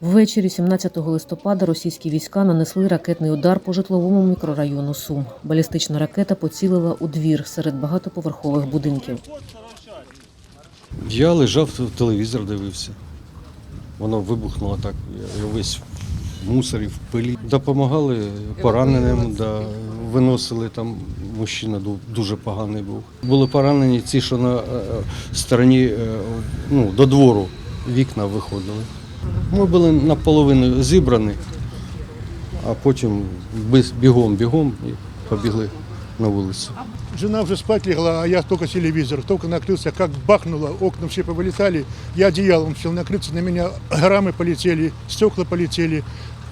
Ввечері 17 листопада російські війська нанесли ракетний удар по житловому мікрорайону Сум. Балістична ракета поцілила у двір серед багатоповерхових будинків. Я лежав, телевізор дивився. Воно вибухнуло так, я весь в мусорі, в пилі. Допомагали пораненим, да, виносили там. Мужчина ду- дуже поганий був. Були поранені ці, що на е, стороні е, ну, до двору вікна виходили. Ми були наполовину зібрані, а потім без- бігом, бігом і побігли на вулицю. Жена уже спать легла, а я только телевизор. Только накрылся, как бахнуло, окна все повылетали. Я одеялом сел накрыться, на меня граммы полетели, стекла полетели.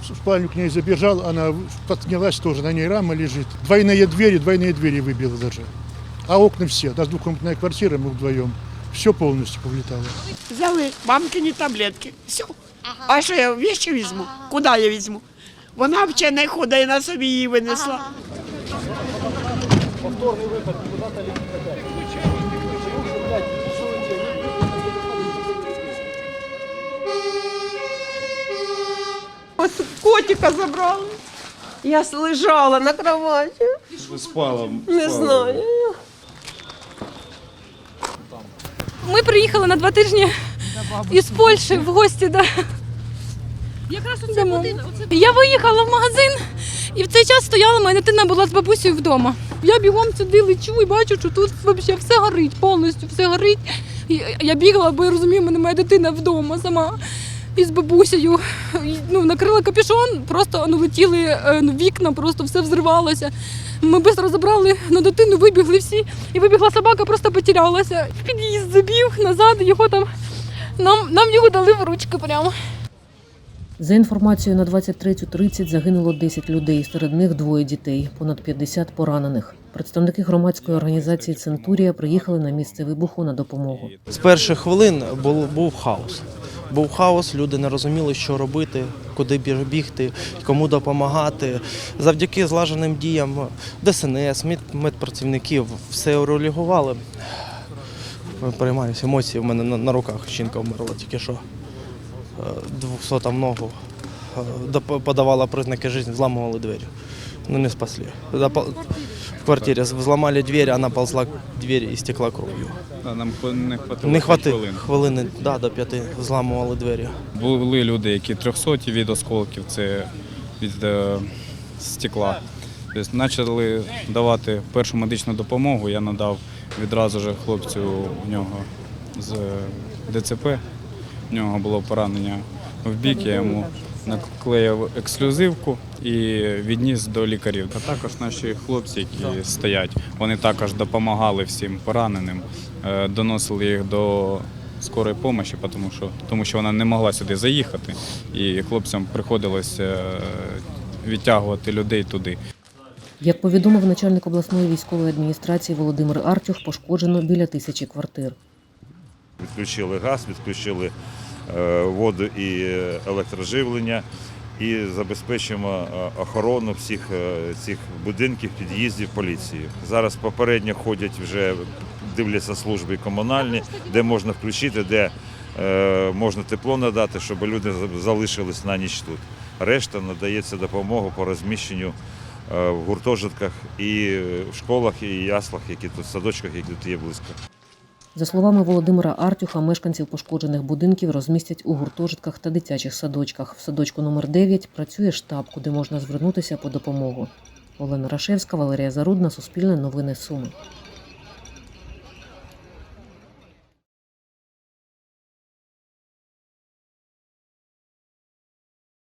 В спальню к ней забежал, она поднялась тоже, на ней рама лежит. Двойные двери, двойные двери выбило даже. А окна все, у нас двухкомнатная квартира, мы вдвоем. Все полностью повлетало. Взяли мамкині таблетки. Все. А що я вещи візьму? Куди я візьму? Вона не ходить, на собі її винесла. Ось котика забрали. Я лежала на кроваті. Спала. Не знаю. Ми приїхали на два тижні із Польщі в гості. Да. Якраз у цьому. Я виїхала в магазин і в цей час стояла, моя дитина була з бабусею вдома. Я бігом сюди лечу і бачу, що тут взагалі все горить, повністю все горить. Я бігала, бо я розумію, мене моя дитина вдома сама. із бабусею ну, накрила капюшон, просто ну, летіли е, ну, вікна, просто все взривалося. Ми швидко забрали на дитину, вибігли всі, і вибігла собака, просто потерялася. В під'їзд забіг назад, його там нам, нам його дали в ручки прямо. За інформацією на 23.30 загинуло 10 людей, серед них двоє дітей, понад 50 поранених. Представники громадської організації Центурія приїхали на місце вибуху на допомогу. З перших хвилин був, був хаос. Був хаос, люди не розуміли, що робити, куди бігти, кому допомагати. Завдяки злаженим діям ДСНС, мед- медпрацівників все регулювали. Переймаюся емоції. У мене на, руках жінка вмерла тільки що. Двохсота ногу. Е, Подавала признаки життя, взламували двері. Ну не спасли. Квартирі взломали двері, вона ползла к двері і стекла кров'ю. А Нам не хватило Не хватило хвилин. хвилини да, до п'яти зламували двері. Були люди, які трьохсоті від осколків, це від е, стекла. Тобто почали давати першу медичну допомогу. Я надав відразу ж хлопцю в нього з ДЦП. В нього було поранення в бік, я йому наклеїв ексклюзивку і відніс до лікарів. А також наші хлопці, які стоять, вони також допомагали всім пораненим, е, доносили їх до скорої допомоги, тому що, тому що вона не могла сюди заїхати, і хлопцям приходилось е, відтягувати людей туди. Як повідомив начальник обласної військової адміністрації Володимир Артюх, пошкоджено біля тисячі квартир. Відключили газ, відключили е, воду і електроживлення і забезпечуємо е, охорону всіх е, цих будинків, під'їздів поліцією. Зараз попередньо ходять вже дивляться служби комунальні, де можна включити, де е, можна тепло надати, щоб люди залишились на ніч тут. Решта надається допомога по розміщенню в гуртожитках і в школах, і яслах, які тут садочках, які тут є близько. За словами Володимира Артюха, мешканців пошкоджених будинків розмістять у гуртожитках та дитячих садочках. В садочку номер 9 працює штаб, куди можна звернутися по допомогу. Олена Рашевська, Валерія Зарудна, Суспільне новини Суми.